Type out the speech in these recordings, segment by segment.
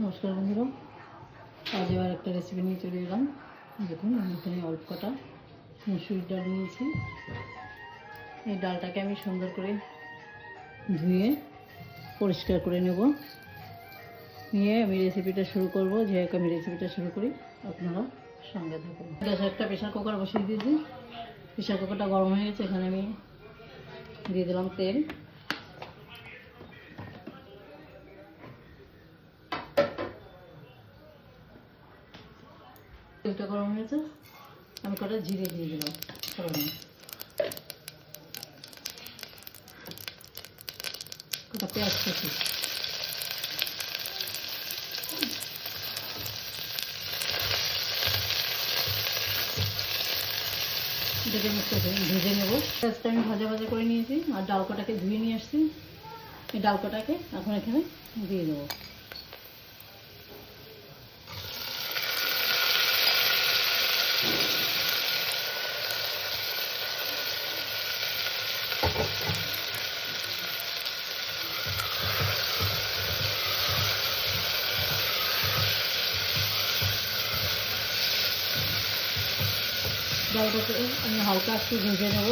নমস্কার বন্ধুরা। আজ এবার একটা রেসিপি নিয়ে চলে এলাম। দেখুন, আমি এখানে অল্প কটা মুসুরির ডাল নিয়েছি। এই ডালটাকে আমি সুন্দর করে ধুয়ে পরিষ্কার করে নেব। নিয়ে আমি রেসিপিটা শুরু করব। যে আমি রেসিপিটা শুরু করি। আপনারা সঙ্গে থাকুন। গ্যাসে একটা প্রেশার কুকার বসিয়ে দিয়েছি। প্রেশার কুকারটা গরম হয়ে গেছে। এখানে আমি দিয়ে দিলাম তেল। তেলটা গরম হয়েছে আমি কটা জিরে দিয়ে দিলাম কটা পেঁয়াজ কুচি। ভেজে নেব। পেঁয়াজটা আমি ভাজা ভাজা করে নিয়েছি, আর ডাল কটাকে ধুয়ে নিয়ে আসছি। এই ডাল কটাকে এখন এখানে দিয়ে দেবো। ডালটাকে আমি হালকা একটু ভেজে নেব।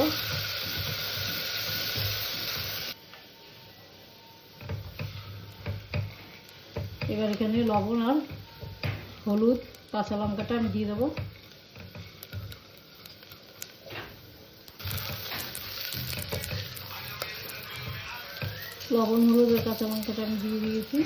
এবার এখানে লবণ আর হলুদ, কাঁচা লঙ্কাটা আমি দিয়ে দেবো। লবণ হলুদ আর কাঁচা লঙ্কাটা আমি দিয়ে দিয়েছি।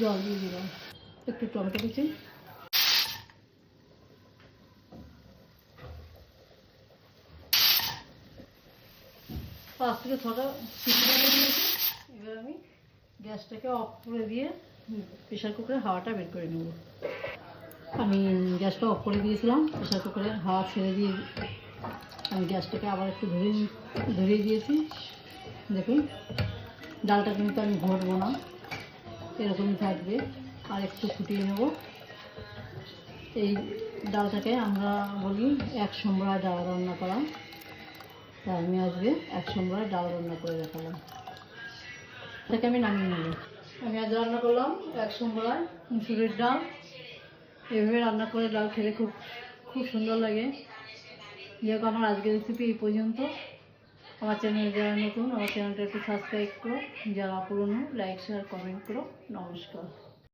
জল দিয়ে দিলাম। একটু টমেটো কুচি। পাঁচ থেকে ছটা দিয়েছি। এবার আমি গ্যাসটাকে অফ করে দিয়ে প্রেশার কুকারে হাওয়াটা বের করে নেব। আমি গ্যাসটা অফ করে দিয়েছিলাম প্রেশার কুকারে হাওয়া ছেড়ে দিয়ে আমি গ্যাসটাকে আবার একটু ধরে ধরিয়ে দিয়েছি। দেখুন, ডালটা কিন্তু আমি ঘটবো না, এরকমই থাকবে। আর একটু ফুটিয়ে নেব। এই ডালটাকে আমরা বলি এক সম্বরায় ডাল রান্না করা। তাই আমি আজকে এক সম্বরায় ডাল রান্না করে দেখালাম। তাকে আমি নামিয়ে নেব। আমি আজ রান্না করলাম এক সম্বরায় মুসুরির ডাল। এভাবে রান্না করে ডাল খেলে খুব খুব সুন্দর লাগে। যেহেতু আমার আজকের রেসিপি এই পর্যন্ত। আমার চ্যানেলে যারা নতুন, আমার চ্যানেলটা একটু সাবস্ক্রাইব করো। যারা পুরনো লাইক শেয়ার কমেন্ট করো। নমস্কার।